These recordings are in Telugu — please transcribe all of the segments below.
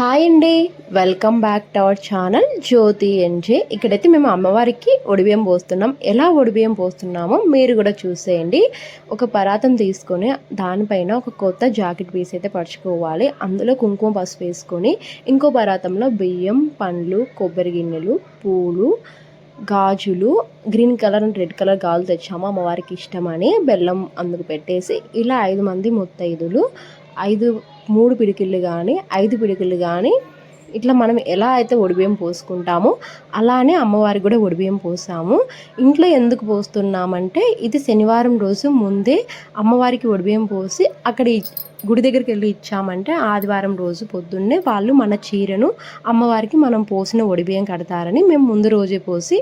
హాయ్ అండి welcome back to our channel Jyothi N J ఇక్కడైతే మేము అమ్మవారికి ఒడిబియ్యం పోస్తున్నాం. ఎలా ఒడిబియ్యం పోస్తున్నామో మీరు కూడా చూసేయండి. ఒక పరాతం తీసుకొని దానిపైన ఒక కొత్త జాకెట్ పీస్ అయితే పరుచుకోవాలి. అందులో కుంకుమ పసుపు వేసుకొని ఇంకో పరాతంలో బియ్యం పండ్లు కొబ్బరి గిన్నెలు పూలు గాజులు green colour and red colour గాజులు తెచ్చాము. అమ్మవారికి ఇష్టమని బెల్లం అందుకు పెట్టేసి ఇలా ఐదు మంది ముత్తైదులు ఐదు మూడు పిడికిళ్ళు కానీ ఐదు పిడికిళ్ళు కానీ ఇట్లా మనం ఎలా అయితే ఒడిబియ్యం పోసుకుంటామో అలానే అమ్మవారికి కూడా ఒడిబియ్యం పోసాము. ఇంట్లో ఎందుకు పోస్తున్నామంటే ఇది శనివారం రోజు ముందే అమ్మవారికి ఒడిబియ్యం పోసి అక్కడ గుడి దగ్గరికి వెళ్ళి ఇచ్చామంటే ఆదివారం రోజు పొద్దున్నే వాళ్ళు మన చీరను అమ్మవారికి మనం పోసిన ఒడిబియ్యం కడతారని మేము ముందు రోజే పోసి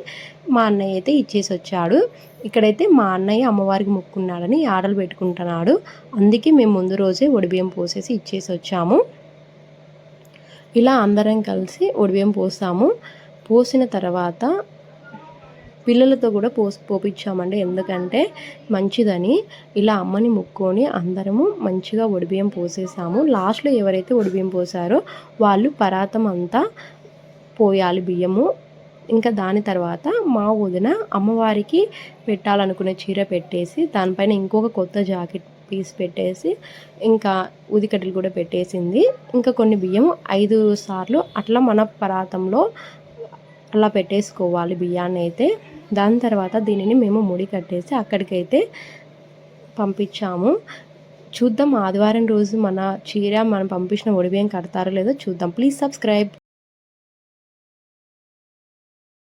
మా అన్నయ్య అయితే ఇచ్చేసి వచ్చాడు. ఇక్కడైతే మా అన్నయ్య అమ్మవారికి మొక్కున్నాడని ఆడలు పెట్టుకుంటున్నాడు. అందుకే మేము ముందు రోజే ఒడిబియ్యం పోసేసి ఇచ్చేసి వచ్చాము. ఇలా అందరం కలిసి ఉడివేం పోసాము. పోసిన తర్వాత పిల్లలతో కూడా పోసి పోపించామండి ఎందుకంటే మంచిదని. ఇలా అమ్మని ముక్కొని అందరము మంచిగా ఒడిబియ్యం పోసేసాము. లాస్ట్లో ఎవరైతే ఒడిబియ్యం పోసారో వాళ్ళు పరాతం అంతా పోయాలి బియ్యము. ఇంకా దాని తర్వాత మా వదిన అమ్మవారికి పెట్టాలనుకునే చీర పెట్టేసి దానిపైన ఇంకొక కొత్త జాకెట్ పీస్ పెట్టేసి ఇంకా ఉదికడ్డలు కూడా పెట్టేసింది. ఇంకా కొన్ని బియ్యం ఐదు సార్లు అట్లా మన పరాతంలో అలా పెట్టేసుకోవాలి బియ్యాన్ని అయితే. దాని తర్వాత దీనిని మేము ముడి కట్టేసి అక్కడికైతే పంపించాము. చూద్దాం ఆదివారం రోజు మన చీర మనం పంపించిన ఒడిబియ్యం కడతారో లేదో చూద్దాం. Please subscribe